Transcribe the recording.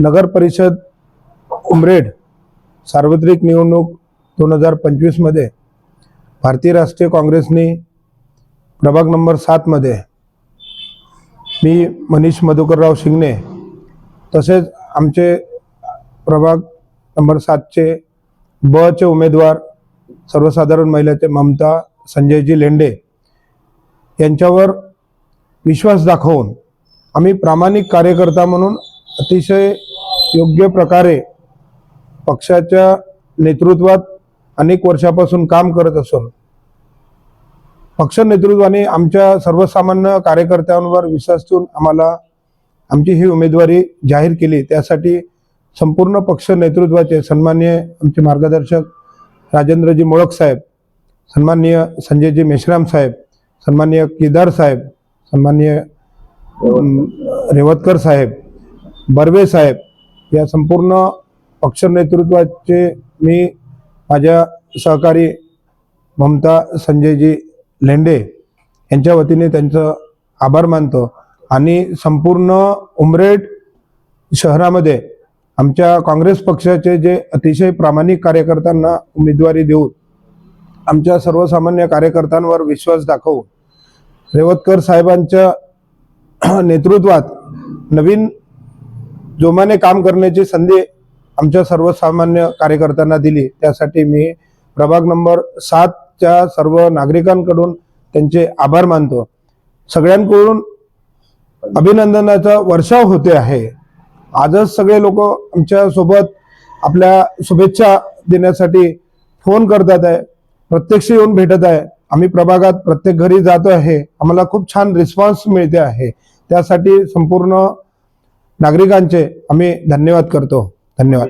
नगर परिषद उमरेड सार्वत्रिक निवडणूक दोन हजार पंचवीसमध्ये भारतीय राष्ट्रीय काँग्रेसने प्रभाग नंबर सातमध्ये मी मनीष मधुकरराव शिंगणे तसेच आमचे प्रभाग नंबर सातचे ब चे उमेदवार सर्वसाधारण महिलेचे ममता संजयजी लेंडे यांच्यावर विश्वास दाखवून आम्ही प्रामाणिक कार्यकर्ता म्हणून अतिशय योग्य प्रकारे पक्षाच्या नेतृत्वात अनेक वर्षापासून काम करत असून पक्ष नेतृत्वाने आमच्या सर्वसामान्य कार्यकर्त्यांवर विश्वास ठेवून आम्हाला आमची ही उमेदवारी जाहीर केली. त्यासाठी संपूर्ण पक्ष नेतृत्वाचे सन्माननीय आमचे मार्गदर्शक राजेंद्रजी मोळक साहेब सन्माननीय संजयजी मेश्राम साहेब सन्माननीय केदार साहेब सन्माननीय रेवतकर साहेब बर्वे साहेब या संपूर्ण पक्ष नेतृत्वाचे मी माझ्या सहकारी ममता संजयजी लेंडे यांच्या वतीने त्यांचं आभार मानतो आणि संपूर्ण उमरेड शहरामध्ये आमच्या काँग्रेस पक्षाचे जे अतिशय प्रामाणिक कार्यकर्त्यांना उमेदवारी देऊन आमच्या सर्वसामान्य कार्यकर्त्यांवर विश्वास दाखवून रेवतकर साहेबांच्या नेतृत्वात नवीन जोमाने काम करण्याची संधी आमच्या सर्वसामान्य कार्यकर्त्यांना दिली. त्यासाठी मी प्रभाग नंबर सातच्या सर्व नागरिकांकडून त्यांचे आभार मानतो. सगळ्यांकडून अभिनंदनाचा वर्षाव होते आहे. आजच सगळे लोक आमच्यासोबत आपल्या शुभेच्छा देण्यासाठी फोन करतात आहे. प्रत्यक्ष येऊन भेटत आहे. आम्ही प्रभागात प्रत्येक घरी जातो आहे. आम्हाला खूप छान रिस्पॉन्स मिळते आहे. त्यासाठी संपूर्ण नागरिकांचे आम्ही धन्यवाद करतो. धन्यवाद.